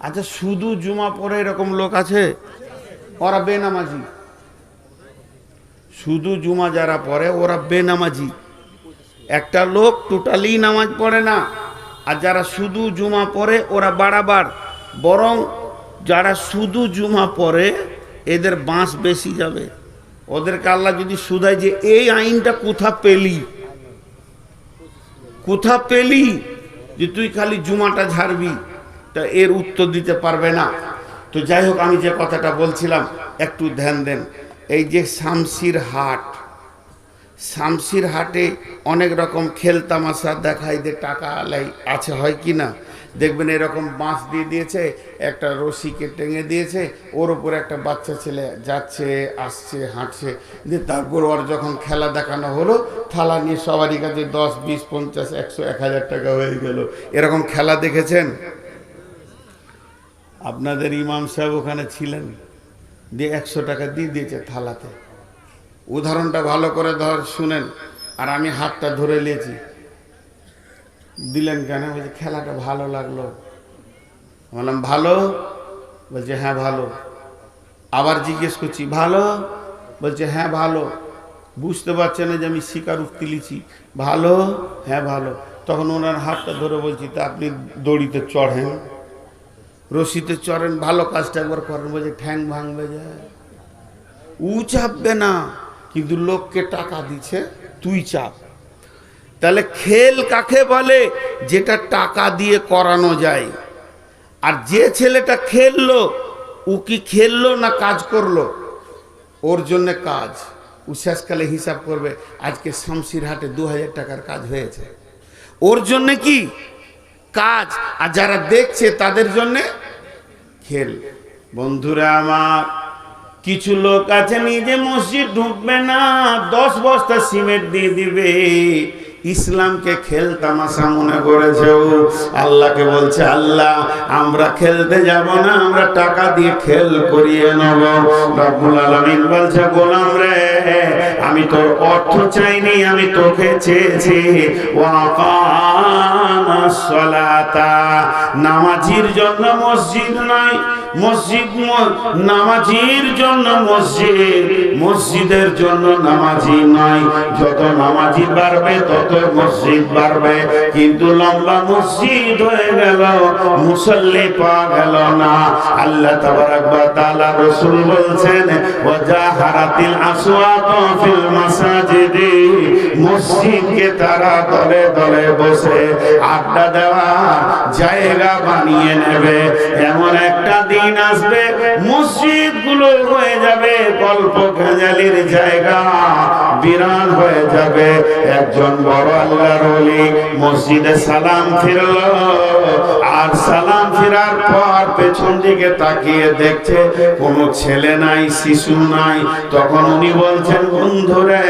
আচ্ছা শুধু জুমা পরে এরকম লোক আছে? ওরা বেনামাজি। শুধু জুমা যারা পড়ে ওরা বেনামাজি। একটা লোক টোটালি নামাজ পড়ে না, আর যারা শুধু জুমা পড়ে, ওরা বাড়াবার। বরং যারা শুধু জুমা পড়ে, এদের বাঁশ বেশি যাবে। ওদেরকে আল্লাহ যদি সুদায় যে, এই আইনটা কোথা পেলি? কোথা পেলি? যে তুই খালি জুমাটা ঝাড়বি? তা এর উত্তর দিতে পারবে না। তো যাই হোক, আমি যে কথাটা বলছিলাম, একটু ধ্যান দেন। এই যে শামসির হাট, শামসির হাটে অনেক রকম খেল তামাশা দেখায় যে টাকা আলাই আছে, হয় কি না? দেখবেন এরকম বাঁশ দিয়ে দিয়েছে, একটা রশিকে টেঙে দিয়েছে, ওর উপরে একটা বাচ্চা ছেলে যাচ্ছে, আসছে, হাঁটছে। দিয়ে তারপর ওর যখন খেলা দেখানো হলো, থালা নিয়ে সবারই কাছে দশ, বিশ, পঞ্চাশ, একশো, এক হাজার টাকা হয়ে গেল। এরকম খেলা দেখেছেন? আপনাদের ইমাম সাহেব ওখানে ছিলেন, দিয়ে একশো টাকা দিয়ে দিয়েছে থালাতে। উদাহরণটা ভালো করে ধর, শুনেন। আর আমি হাতটা ধরে নিয়েছি। দিলেন কেন? বলছে, খেলাটা ভালো লাগল। বললাম, ভালো? বলছে হ্যাঁ ভালো। আবার জিজ্ঞেস করছি, ভালো? বলছে হ্যাঁ ভালো। বুঝতে পারছে না যে আমি শিকার উক্তি লিছি ভালো? হ্যাঁ ভালো। তখন ওনার হাতটা ধরে বলছি, তা আপনি দড়িতে চড়েন। রশিতে চড়েন, ভালো কাজটা একবার করেন বলছে ঠ্যাং ভাঙবে যায় উ চাপবে না, কিন্তু লোককে টাকা দিচ্ছে তুই চাপ। তাহলে খেল কাকে বলে? যেটা টাকা দিয়ে করানো যায়। আর যে ছেলেটা খেললো, ও কি খেললো না কাজ করল? ওর জন্য কাজ। ও শেষকালে হিসাব করবে, আজকে শামসির হাটে দু হাজার টাকার কাজ হয়েছে। ওর জন্য কি? কাজ। আর যারা দেখছে তাদের জন্যে খেল। বন্ধুরা আমার, কিছু লোক আছে নিজে মসজিদ ঢুকবে না, দশ বস্তা সিমেন্ট দিয়ে দিবে। ইসলামকে খেল তামাশা মনে করেছে ও। আল্লাহকে বলছে, আল্লাহ, আমরা খেলতে যাব না, আমরা টাকা দিয়ে খেল করিয়ে নেব। রব্বুল আলামিন বলছে, গোলাম রে, আমি তোর অর্থ চাইনি, আমি তোকে চেয়েছি। সালাতা নামাজির জন্য মসজিদ নাই, মসজিদ নামাজির জন্য মসজিদ, মসজিদের জন্য নামাজি নাই। যত নামাজি বাড়বে তত মসজিদ বাড়বে, কিন্তু লম্বা মসজিদ হয়ে গেল, মুসল্লি পাওয়া গেল না। আল্লাহ তাবারাক বলছেন আসওয়াত ফিল মাসাজিদি। মসজিদকে তারা দলে দলে বসে আড্ডা দেওয়ার জায়গা বানিয়ে নেবে। এমন একটা দিন আসবে, মসজিদ গুলো হয়ে যাবে, গল্প খেজালির জায়গা বিরান হয়ে যাবে। একজন বড় আল্লাহর ওলি মসজিদে সালাম ফিরল, আর সালাম ফেরার পর পেছন দিকে তাকিয়ে দেখছে কোনো ছেলে নাই, শিশু নাই। তখন উনি বলছেন, বন্ধুরে,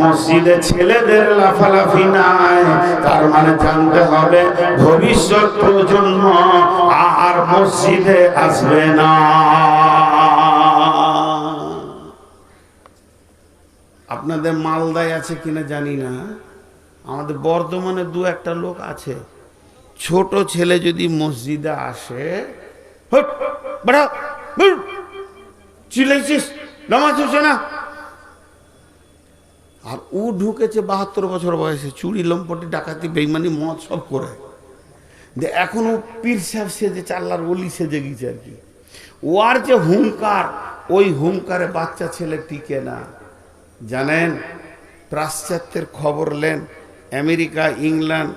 মসজিদে ছেলেদের লাফালাফি নাই, তার মানে জানতে হবে ভবিষ্যৎ প্রজন্ম আর মসজিদে আসবে না। আপনাদের মালদায় আছে কিনা জানি না। আমাদের বর্ধমানে দু একটা লোক আছে। ছোট ছেলে যদি মসজিদে আসে নামাজ হচ্ছে না। আর ও ঢুকেছে বাহাত্তর বছর বয়সে, চুরি, লম্পটি, ডাকাতি, বেইমানি, মদ সব করে। যে এখন ও পীর সাহেব সেজে, চাল্লার অলি সেজে গেছে আর কি। ও আর যে হুঙ্কার ওই হুঙ্কারে বাচ্চা ছেলে টিকে না। জানেন, পাশ্চাত্যের খবর লেন আমেরিকা, ইংল্যান্ড,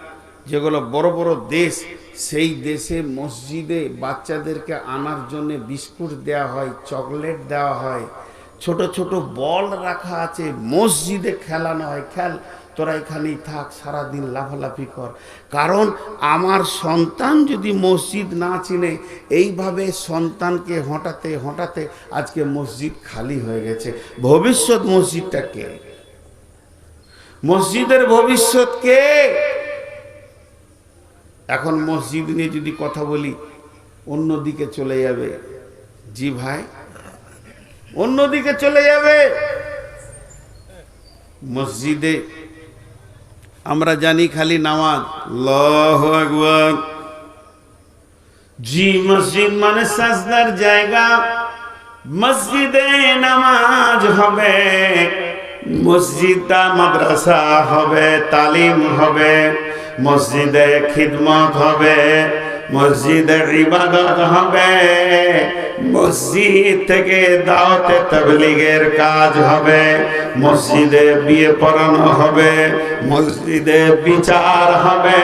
যেগুলো বড় বড় দেশ, সেই দেশে মসজিদে বাচ্চাদেরকে আনার জন্য বিস্কুট দেওয়া হয়, চকলেট দেওয়া হয় ছোট ছোট বল রাখা আছে, মসজিদে খেলানো হয়, খেল। তোরা এখানেই থাক, সারাদিন লাফালাফি কর। কারণ আমার সন্তান যদি মসজিদ না চিনে, এইভাবে সন্তানকে হঠাতে হটাতে আজকে মসজিদ খালি হয়ে গেছে। ভবিষ্যৎ মসজিদটা কে? মসজিদের ভবিষ্যৎ কে? এখন মসজিদ নিয়ে যদি কথা বলি, অন্যদিকে চলে যাবে। জি ভাই? অন্যদিকে চলে যাবে। মসজিদে আমরা জানি খালি নামাজ। আকবার। জি মসজিদ মানে সাজদার জায়গা। মসজিদে নামাজ হবে, মসজিদটা মাদ্রাসা হবে, তালিম হবে, মসজিদে খিদমত হবে। মসজিদে ইবাদত হবে। মসজিদ থেকে দাওয়াতে তাবলীগের কাজ হবে। মসজিদে বিয়ে পড়ানো হবে। মসজিদে বিচার হবে।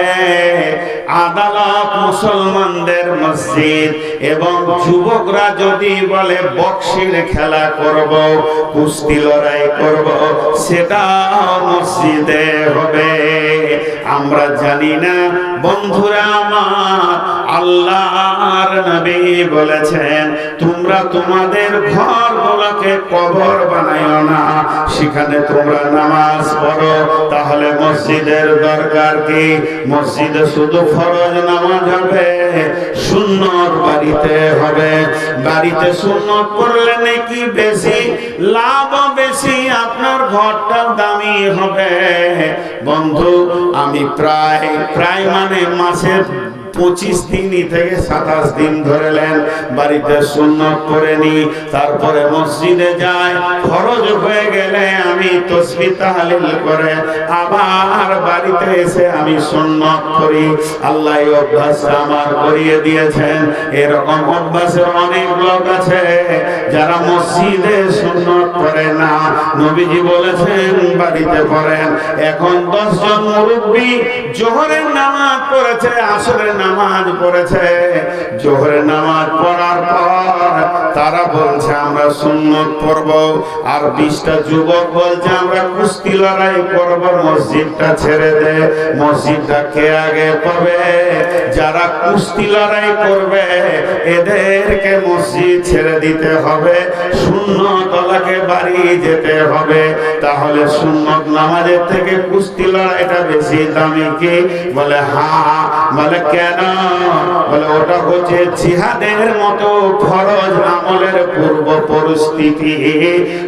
আদালত মুসলমানদের মসজিদ এবং যুবকরা যদি বলে, বক্সির খেলা করব, কুস্তি লড়াই করব সেটা মসজিদে হবে। আমরা জানি না বন্ধুরা সেখানে তোমরা নামাজ পড়ো। তাহলে মসজিদের দরকার কি? মসজিদে শুধু ফরজ নামাজ হবে, সুন্নত বাড়িতে হবে। বাড়িতে সুন্নত পড়লে নাকি বেশি লাভ বেশি, আপনার ঘরটা দামি হবে। বন্ধু, আমি প্রায় প্রায় মানে মাসের পঁচিশ দিনই থেকে সাতাশ দিন ধরেলেন বাড়িতে সুন্নত করে নি তারপরে মসজিদে যায় খরচ হয়ে গেলে আমি তসবি তাহলিল করে আবার বাড়িতে এসে আমি সুন্নত করি। আল্লাহ এই অভ্যাসটা আমার করিয়ে দিয়েছেন। এরকম অভ্যাসের অনেক লোক আছে, যারা মসজিদে সুন্নত করে না। নবীজি বলেছেন, বাড়িতে পড়েন। এখন দশজন মুরব্বী জোহরের নামাজ পড়েছে, আসরের নামাজ পড়েছে। জোহরের নামাজ পড়ার পর তারা বলছে, আমরা সুন্নত পড়ব আর বিশটা যুবক বলছে, আমরা কুস্তি লড়াই করব মসজিদটা ছেড়ে দে। মসজিদটা কে আগে পাবে? যারা কুস্তি লড়াই করবে, এদেরকে মসজিদ ছেড়ে দিতে হবে। শূন্য তলাকে বাড়ি যেতে হবে। তাহলে সুন্নত নামাজের থেকে কুস্তি লড়াইটা বেশি দামি কি? বলে হা। বলে, কেন বলে, ওটা হচ্ছে জিহাদের মতো ফরজ আমলের পূর্ব পরিস্থিতি।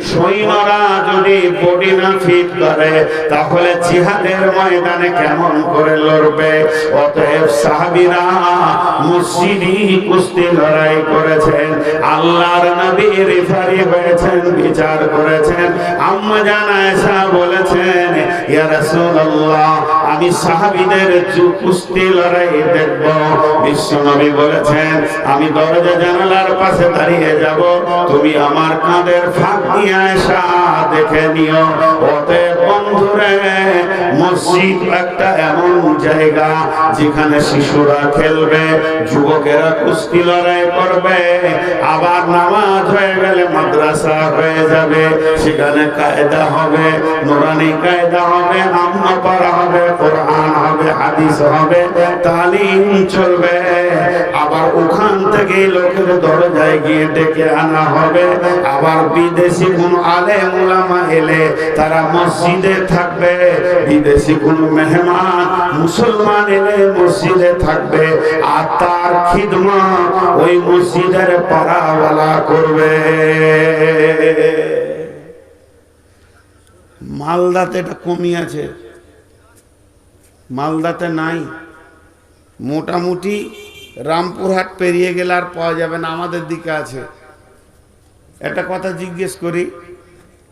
সৈন্যরা যদি বডি না ফিট করে, তাহলে জিহাদের ময়দানে কেমন করে লড়বে? অতএব সাহাবিরা মসজিদি কুস্তি লড়াই করেছেন, আল্লাহর নবী রেফারি হয়েছেন, বিচার করেছেন। আম্মা জানা এসা বলেছেন, ইয়া রাসূলুল্লাহ, আমি সাহাবীদের কুস্তি লড়াই দেখব বিশ্বনবী বলেছেন, আমি দরজা জানালার পাশে দাঁড়িয়ে যাব। তুমি আমার কাঁধের ফাঁক দিয়ে আসা দেখে নিও। অতএব বন্ধুরে, মসজিদ একটা এমন জায়গা যেখানে শিশুরা খেলবে, যুবকেরা কুস্তি লড়াই করবে, আবার নামাজ হয়ে গেলে মাদ্রাসা হয়ে যাবে, সেখানে কায়দা হবে, নোরানি কায়দা হবে পড়া হবে, কোরআন হবে, হাদিস হবে, তালিম চলবে। আবার ওখান থেকে লোকের দরজায় গিয়ে ডেকে আনা হবে। আবার বিদেশি কোন আলে মুলামা এলে তারা মসজিদে থাকবে। বিদেশি কোন মেহমান মুসলমান এলে মসজিদে থাকবে। আর তার খিদমা ওই মসজিদের পাড়াওয়ালা করবে। মালদাতে এটা কমিয়াছে মালদাতে নাই। মোটামুটি রামপুরহাট পেরিয়ে গেলে আর পাওয়া যাবে না, আমাদের দিকে আছে। একটা কথা জিজ্ঞেস করি,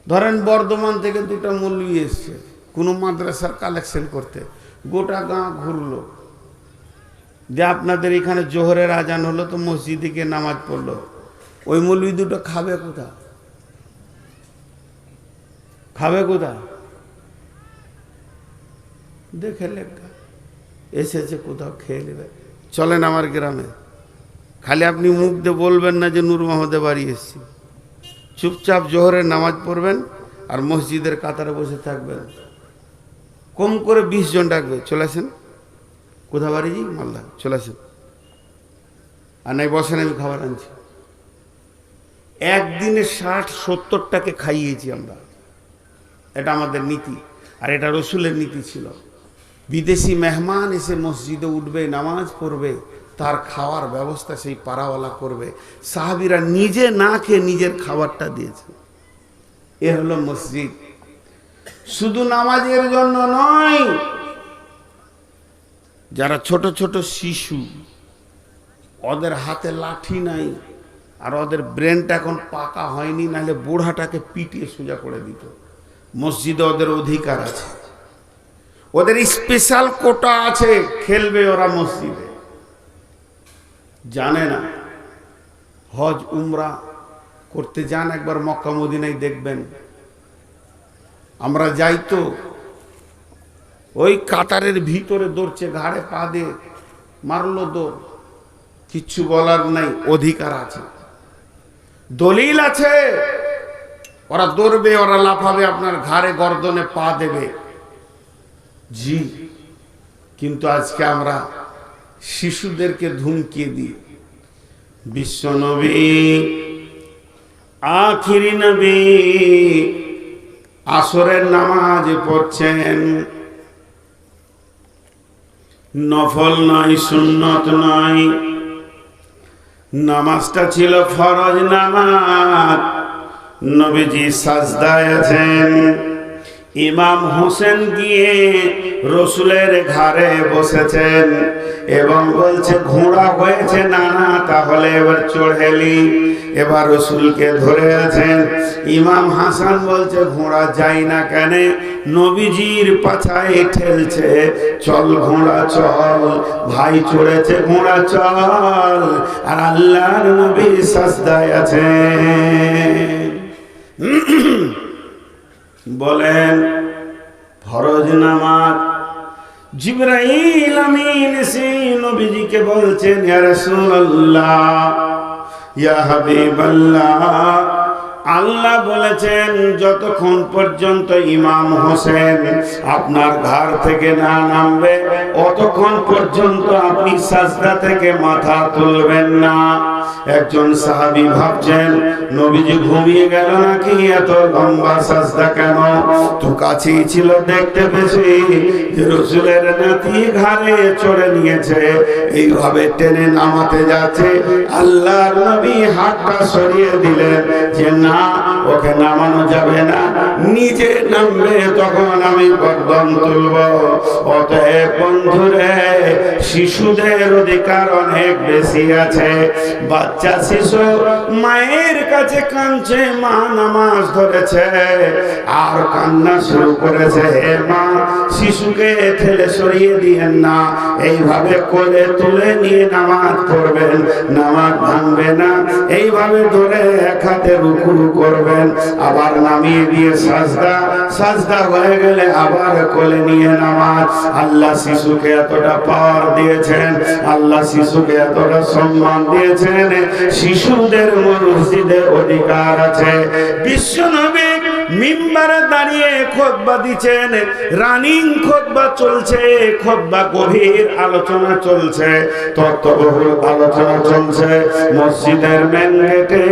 ধরেন বর্ধমান থেকে দুটো মৌলবি এসছে, কোনো মাদ্রাসার কালেকশন করতে। গোটা গাঁ ঘুরলো। যে আপনাদের এখানে জোহরের আজান হলো তো মসজিদে গিয়ে নামাজ পড়ল। ওই মৌলবি দুটো খাবে কোথা খাবে কোথা দেখে লেখা। এসেছে, কোথাও খেয়ে নেবে। চলেন আমার গ্রামে। খালি আপনি মুখ দিয়ে বলবেন না যে নূর মোহাম্মদে বাড়ি এসেছি। চুপচাপ জোহরের নামাজ পড়বেন আর মসজিদের কাতারে বসে থাকবেন। কম করে বিশ জন ডাকবে। চলে আসেন। কোথা বাড়ি জি? মালদা। চলে আসেন। আর নাই, বসেন, আমি খাবার আনছি। একদিনে ষাট, সত্তরটাকে খাইয়েছি আমরা। এটা আমাদের নীতি। আর এটা রসুলের নীতি ছিল। বিদেশি মেহমান এসে মসজিদে উঠবে, নামাজ পড়বে, তার খাওয়ার ব্যবস্থা সেই পাড়াওয়ালা করবে। সাহাবিরা নিজে না খেয়ে নিজের খাবারটা দিয়েছে। এ হলো মসজিদ। শুধু নামাজের জন্য নয়, যারা ছোট ছোট শিশু, ওদের হাতে লাঠি নাই, আর ওদের ব্রেনটা এখন পাকা হয়নি, নাহলে বুড়াটাকে পিটিয়ে সোজা করে দিত। মসজিদে ওদের অধিকার আছে। ওদের স্পেশাল কোটা আছে, খেলবে ওরা মসজিদে। জানে না। হজ, উমরা করতে যান একবার মক্কা মদিনায় দেখবেন। আমরা যাই তো, ওই কাতারের ভিতরে দৌড়ছে, ঘাড়ে পা দিয়ে মারলো দৌড়। কিচ্ছু বলার নাই, অধিকার আছে। দলিল আছে। ওরা দৌড়বে, ওরা লাফাবে, আপনার ঘাড়ে গর্দনে পা দেবে। জি। কিন্তু আজকে আমরা শিশুদেরকে ধুমকিয়ে দিই বিশ্ব নবী, আখিরি নবী, আসরের নামাজ পড়ছেন। নফল নয়, সুন্নত নয়। নামাজটা ছিল ফরজ নামাজ। নবীজি সাজদায় আছেন। ইমাম হোসেন গিয়ে রসুলের ঘাড়ে বসেছেন এবং বলছে, ঘোড়া হয়েছে না না, তাহলে এবার চড়েলি এবার রসুলকে ধরে আছেন। ইমাম হাসান বলছে, ঘোড়া যাই না কেন, নবীজির পাছায় ঠেলছে। চল ঘোড়া, চল। ভাই চড়েছে, ঘোড়া, চল। আর আল্লাহর নবী সাজদায় আছেন। বলেন, ফরজ নামাজ। জিব্রাইল আমিন এসে নবীজিকে বলছেন, ইয়া রাসূলুল্লাহ, ইয়া হাবিবাল্লাহ। আল্লাহ বলেছেন, যতক্ষণ পর্যন্ত ইমাম হোসেন আপনার ঘর থেকে না নামবে, অতক্ষণ পর্যন্ত আপনি সাজদা থেকে মাথা তুলবেন না। একজন সাহাবি ভাবছেন, নবীজি ঘুমিয়ে গেল নাকি? এত লম্বা সাজদা কেন? তো কাছেই ছিল, দেখতে পেয়েছি রসুলের নাতি ঘাড়ে চড়ে নিয়েছে। এইভাবে টেনে নামাতে যাচ্ছে। আল্লাহর নবী হাতটা সরিয়ে দিলেন যে, না, ওকে নামানো যাবে না। নিজে নামবে তখন আমি গর্দন তুলব। অতএব বন্ধুরে, শিশুদের অধিকার অনেক বেশি আছে। বাচ্চা, শিশু মায়ের কাছে কাঁদছে, মা নামাজ ধরেছে, আর কান্না শুরু করেছে। হে মা, শিশুকে ঠেলে সরিয়ে দিয়েন না। এইভাবে কোলে তুলে নিয়ে নামাজ পড়বেন, নামাজ ভাঙবে না। এইভাবে ধরে এক হাতে রুকু করবেন, আবার নামিয়ে দিয়ে সাজদা সাজদা হয়ে গেলে আবার কোলে নিয়ে নামাজ। আল্লাহ শিশুকে এতটা পাওয়ার দিয়েছেন, আল্লাহ শিশুকে এতটা সম্মান দিয়েছেন। শিশুদের মসজিদে অধিকার আছে। বিশ্ব নবী মিম্বারে দাঁড়িয়ে খোদবা দিচ্ছেন, রানিং খোদবা চলছে, খোদবা গভীর আলোচনা চলছে, তত্ত্ববহুল আলোচনা চলছে, মসজিদের মেন গেটে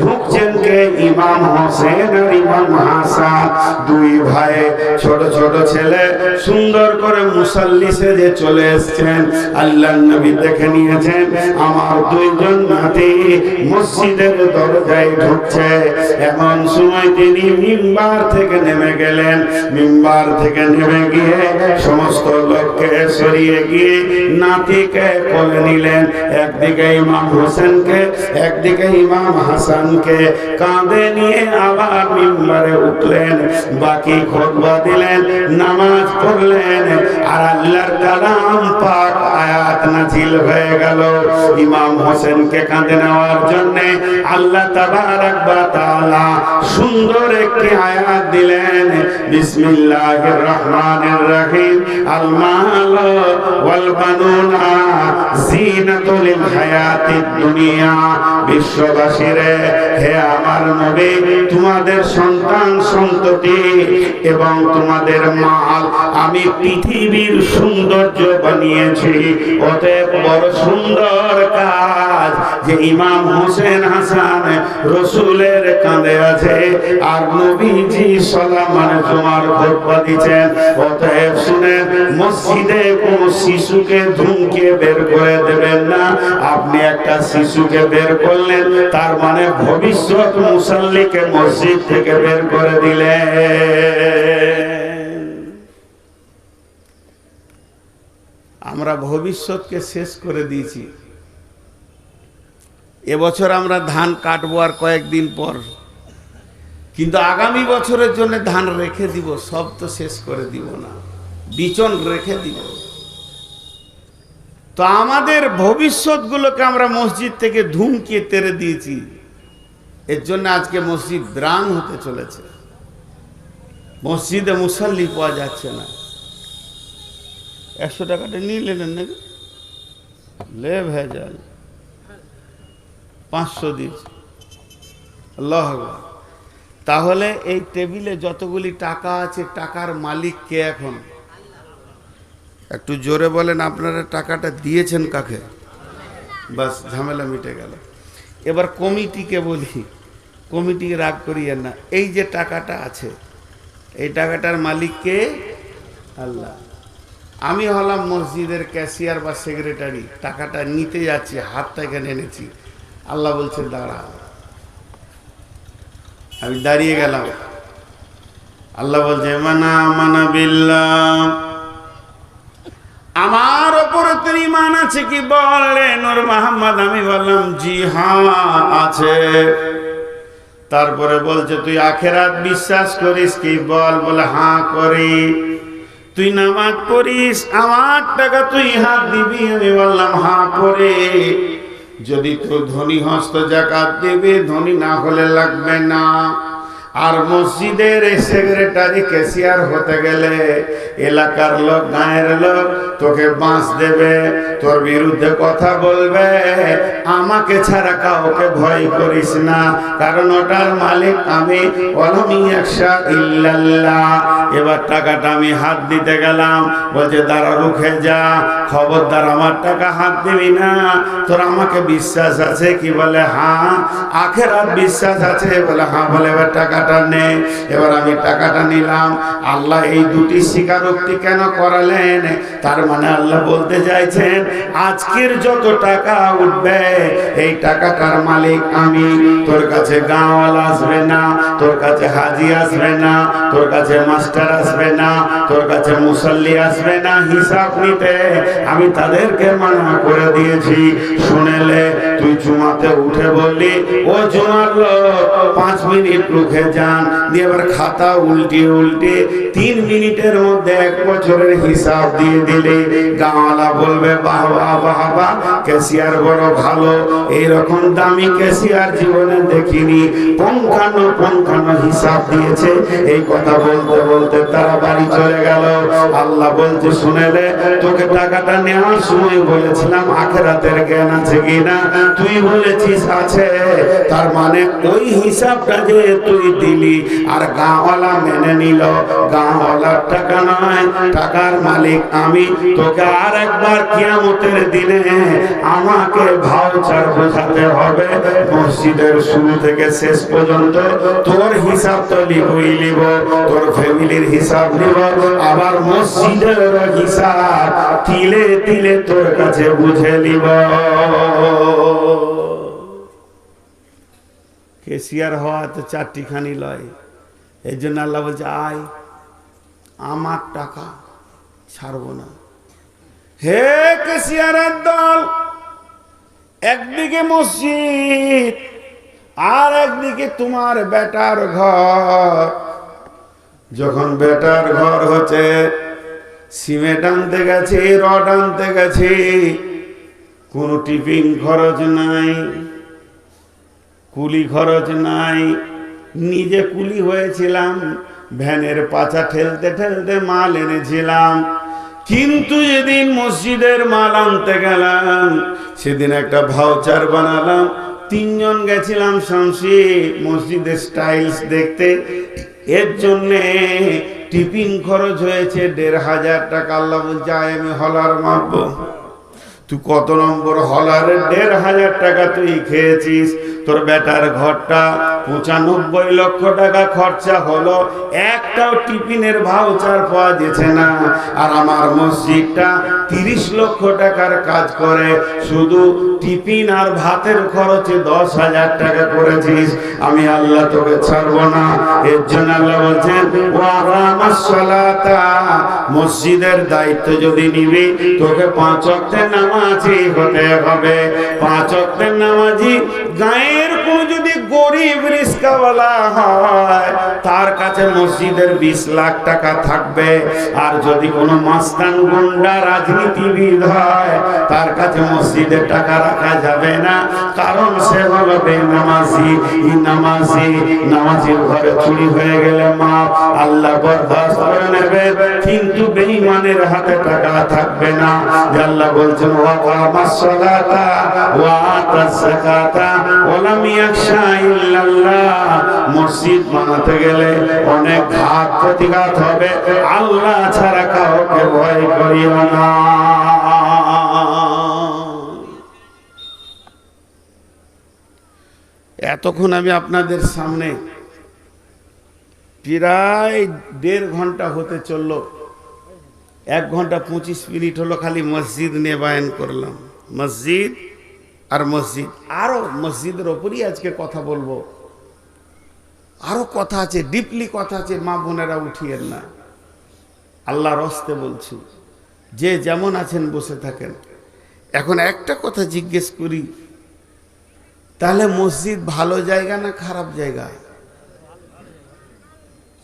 ঢুকছেন কে ইমাম হোসেন আর ইমাম হাসান, দুই ভাই ছোট ছোট ছেলে, সুন্দর করে মুসাল্লি সেজে চলে এসছেন আল্লাহ নবী দেখে নিয়েছেন, আমার দুইজন নাতি মসজিদের দরজায় ঢুকছে, এমন সময় তিনি মিম্বার থেকে নেমে গেলেন। মিম্বার থেকে নেমে গিয়ে সমস্ত লোককে সরিয়ে গিয়ে নাতিকে কোলে নিলেন। একদিকে ইমাম হোসেনকে, একদিকে ইমাম হাসানকে। কাঁধে নিয়ে আবার মিম্বারে উঠলেন। বাকি খোদবা দিলেন, নামাজ পড়লেন। আর আল্লাহর কালাম পাক আয়াত নাজিল হয়ে গেল। ইমাম হোসেনকে কাঁধে নেওয়ার জন্য আল্লাহ তাবারাক ওয়া তাআলা সুন্দর একটি আয়াত দিলেন। বিসমিল্লাহির রহমানির রহিম। আল মাল ওয়াল বানুনা জিনাতুল হায়াতিদ দুনিয়া। বিশ্ববাসীরে হে আমার নবী, তোমাদের সন্তান সন্ততি এবং তোমাদের মাল আমি পৃথিবীর সৌন্দর্য বানিয়েছি। অতএব বড় সুন্দর কাজ যে ইমাম হোসেন হাসান রসুলের কাঁধে আছে। আর নবীজি তোমার অতএব শুনেন মসজিদে কোন শিশুকে ধুমকে বের করে দেবেন না। আপনি একটা শিশুকে বের করলেন, তার মানে ভবিষ্যৎ মুসল্লিকে মসজিদ থেকে বের করে দিলেন। আমরা ভবিষ্যৎকে শেষ করে দিয়েছি। এবছর আমরা ধান কাটবো আর কয়েকদিন পর। কিন্তু আগামী বছরের জন্য ধান রেখে দিব, সব তো শেষ করে দিব না। বিচন রেখে দিব। তো আমাদের ভবিষ্যৎগুলোকে আমরা মসজিদ থেকে ধুমকিয়ে তেরে দিয়েছি। এর জন্য আজকে মসজিদ ব্রাং হতে চলেছে। মসজিদে মুসল্লি পাওয়া যাচ্ছে না। একশো টাকাটা নিয়ে নিলেন নাকি? লে ভেজাল পাঁচশো দিয়েছে। আল্লাহ। তাহলে এই টেবিলে যতগুলি টাকা আছে, টাকার মালিক কে এখন? একটু জোরে বলেন, আপনারা টাকাটা দিয়েছেন কাকে? বাস, ঝামেলা মিটে গেল। এবার কমিটিকে বলি, কমিটি রাগ করিয়েন না। এই যে টাকাটা আছে, এই টাকাটার মালিক কে? আল্লাহ। আমি হলাম মসজিদের ক্যাশিয়ার বা সেক্রেটারি, টাকাটা নিতে যাচ্ছি, হাতটা এখানে এনেছি। আল্লাহ বলছে দাঁড়া আমি দাঁড়িয়ে গেলাম। আল্লাহ বলছে, মানা মানা আমার ওপরে তোর ইমান আছে কি বললেন ওর মোহাম্মদ, আমি বললাম জি হ্যাঁ আছে। তারপরে বলছে, তুই আখেরাত বিশ্বাস করিস কি বল? বলে হ্যাঁ করি। তুই নামাজ পড়িস, আমার টাকা তুই হাত দিবি? আমি বললাম হ্যাঁ করে। যদি তো ধনী হস্ত জাকাত দেবে ধনী না হলে লাগবে না। আর মসজিদের সেক্রেটারি ক্যাশিয়ার হতে গেলে এলাকার লোক, গায়ের লোক তোকে বাঁশ দেবে, তোর বিরুদ্ধে কথা বলবে। আমাকে ছাড়া কাউকে ভয় করিস না, কারণ ওটার মালিক আমি অলামি একশা ইল্লাল্লাহ। এবার টাকাটা আমি হাত দিতে গেলাম, বলছে, দাঁড়া রুখে যা, খবরদার, আমার টাকা হাত দিবি না। তোর আমাকে বিশ্বাস আছে? কি বলে হ্যাঁ আখেরাত বিশ্বাস আছে? বলে হ্যাঁ বলে, এবার টাকাটা নে। এবার আমি টাকাটা নিলাম। আল্লাহ এই দুটি স্বীকারোক্তি কেন করালেন? তার মানে আল্লাহ বলতে চাইছেন, আজকের যত টাকা উঠবে, এই টাকাটার মালিক আমি। তোর কাছে গাঁওয়ালা আসবে না, তোর কাছে হাজি আসবে না, তোর কাছে মাস্টার আসবে না, তোর কাছে মুসল্লি আসবে না, হিসাব নিতে। আমি তাদেরকে মানা করে দিয়েছি। শুনেলে তুই জুমাতে উঠে বললি, ও জুমার লোক, পাঁচ মিনিট রুখে যান দিয়ে আবার খাতা উল্টে উল্টে তিন মিনিটের মধ্যে এক বছরের হিসাব দিয়ে দিলে। গাঁওয়ালা বলবে বাহ বাহ ক্যাশিয়ার বড় ভালো। এইরকম দামি ক্যাশিয়ার জীবনে দেখিনি। পঙ্খানো পঙ্খানো হিসাব দিয়েছে। এই কথা বলতে বলতে তারা বাড়ি চলে গেল। আল্লাহ বলতে শুনেলে তোকে টাকাটা নেওয়ার সময় বলেছিলাম, আখেরাতের জ্ঞান আছে কিনা? তুই বলেছিস আছে। তার মানে ওই হিসাবটা যে তুই দিলি, আর গাঁওয়ালা মেনে নিল। গাঁওয়ালার টাকা নয়, টাকার মালিক আমি। তোকে আর একবার কিয়ামতের দিনে আমাকে ভাউচার বোঝাতে হবে। মসজিদের শুরু থেকে শেষ পর্যন্ত তোর হিসাব তো লিবই লিব তোর ফ্যামিলির হিসাব নিব। আবার মসজিদের হিসাব তিলে তিলে তোর কাছে বুঝে নিব। কেসিয়ার হওয়া তো চারটি খানি লয়। এই জন্য আল্লাহ বলছে, আয়, আমার টাকা ছাড়বো না। হে কেসিয়ারের দল একদিকে মসজিদ আর একদিকে তোমার বেটার ঘর। যখন বেটার ঘর হচ্ছে সিমেন্ট আনতে গেছি, রড আনতে গেছি, কোনো টিফিন খরচ নাই। কুলি খরচ নাই। নিজে কুলি হয়েছিলাম, ভ্যানের পাছা ঠেলতে ঠেলতে মাল এনেছিলাম। কিন্তু যেদিন মসজিদের মাল আনতে গেলাম, সেদিন একটা ভাউচার বানালাম। তিনজন গেছিলাম শামসি, মসজিদের স্টাইলস দেখতে। এর জন্যে টিফিন খরচ হয়েছে দেড় হাজার টাকা। আল্লাহ বলছে আমি হলার মাপবো। তুই কত নম্বর হলারে? দেড় হাজার টাকা তুই খেয়েছিস। তোর বেটার ঘরটা পঁচানব্বই লক্ষ টাকা খরচা হলো। একটাও টিফিনের ভাউচার পাওয়া যেছে না। আর আমার মসজিদটা তিরিশ লক্ষ টাকার কাজ করে। শুধু টিফিন আর ভাতের খরচে দশ হাজার টাকা করেছিস। আমি আল্লাহ তোকে ছাড়বো না। এর জন্য আল্লাহ বলছেন মসজিদের দায়িত্ব যদি নিবি, তোকে পাঁচ ওয়াক্তের নামাজি হতে হবে। পাঁচ ওয়াক্তের নামাজি গায়ের কোন যদি গরিব রিস্কাওয়ালা হয়, তার কাছে মসজিদের বিশ লাখ টাকা থাকবে। আর যদি কোনো মাস্তান গুন্ডা রাজনীতিবিদ হয়, তার কাছে মসজিদের টাকা রাখা যাবে না। কারণ সে হলো বেনামাজি। নামাজি, নামাজির ঘরে চুরি হয়ে গেলে মা আল্লাহ বরদাস্ত করে নেবে। কিন্তু বেঈমানের হাতে টাকা থাকবে না। যে আল্লাহ বলছেন, ওয়া কামাস সালাতা, ওয়া আতাস যাকাতা, ওয়া লাম মসজিদ বানাতে গেলে অনেক ঘাত প্রতিঘাত হবে। আল্লাহ ছাড়া কাউকে ভয় করিও না। এতক্ষণ আমি আপনাদের সামনে প্রায় দেড় ঘণ্টা হতে চলল। এক ঘণ্টা পঁচিশ মিনিট হলো খালি মসজিদ নিয়ে বায়ন করলাম। মসজিদ আর মসজিদ, আরও মসজিদের ওপরই আজকে কথা বলব। আরও কথা আছে ডিপলি কথা আছে, মা বোনেরা উঠিয়েন না। আল্লাহর হস্তে বলছি, যে যেমন আছেন বসে থাকেন। এখন একটা কথা জিজ্ঞেস করি, তাহলে মসজিদ ভালো জায়গা না খারাপ জায়গা?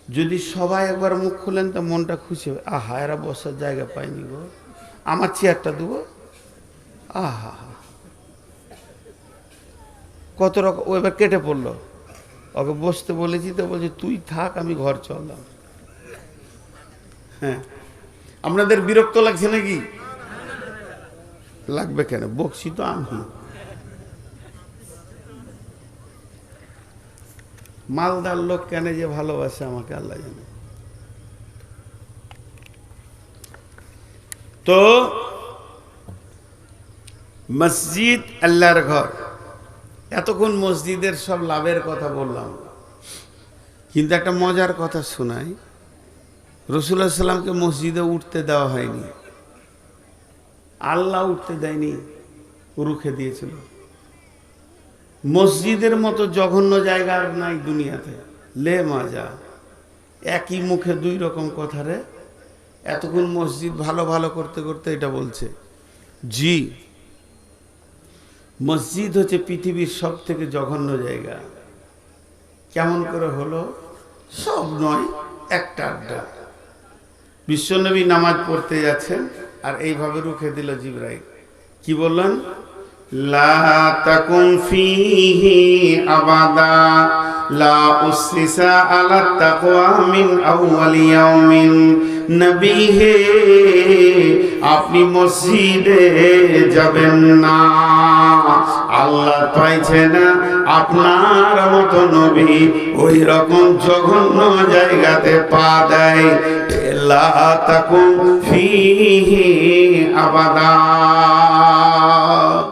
যদি সবাই একবার মুখ খুলেন, তো মনটা খুশি হবে। আহা, এরা বসার জায়গা পাইনি গো। আমার চেয়ারটা দেবো আহা। কত রকম ও এবার কেটে পড়ল। ওকে বসতে বলেছি তো বলছে, তুই থাক, আমি ঘর চললাম। হ্যাঁ। আপনাদের বিরক্ত লাগছে নাকি? লাগবে কেন? বকছি তো আমি। মালদার লোক কেন যে ভালোবাসে আমাকে, আল্লাহ জানে। তো, মসজিদ আল্লাহর ঘর। এতক্ষণ মসজিদের সব লাভের কথা বললাম। কিন্তু একটা মজার কথা শোনাই। রসুল্লাহ সাল্লামকে মসজিদে উঠতে দেওয়া হয়নি। আল্লাহ উঠতে দেয়নি, রুখে দিয়েছিল। মসজিদের মতো জঘন্য জায়গা আর নাই দুনিয়াতে। লে মাজা। একই মুখে দুই রকম কথা রে। এতক্ষণ মসজিদ ভালো ভালো করতে করতে এটা বলছে। জি মসজিদ হচ্ছে পৃথিবীর সব থেকে জঘন্য জায়গা। কেমন করে হলো? সব নয়, একটা আড্ডা। বিশ্বনবী নামাজ পড়তে যাচ্ছেন আর এইভাবে রুখে দিল জিব্রাইল। কি বললেন? লা আবাদা, লা হে আপনি মসজিদে যাবেন না। আল্লাহ পাইছে না আপনার মতো নবী, ওই রকম জঘন্য জায়গাতে পা দেয়। আবাদা।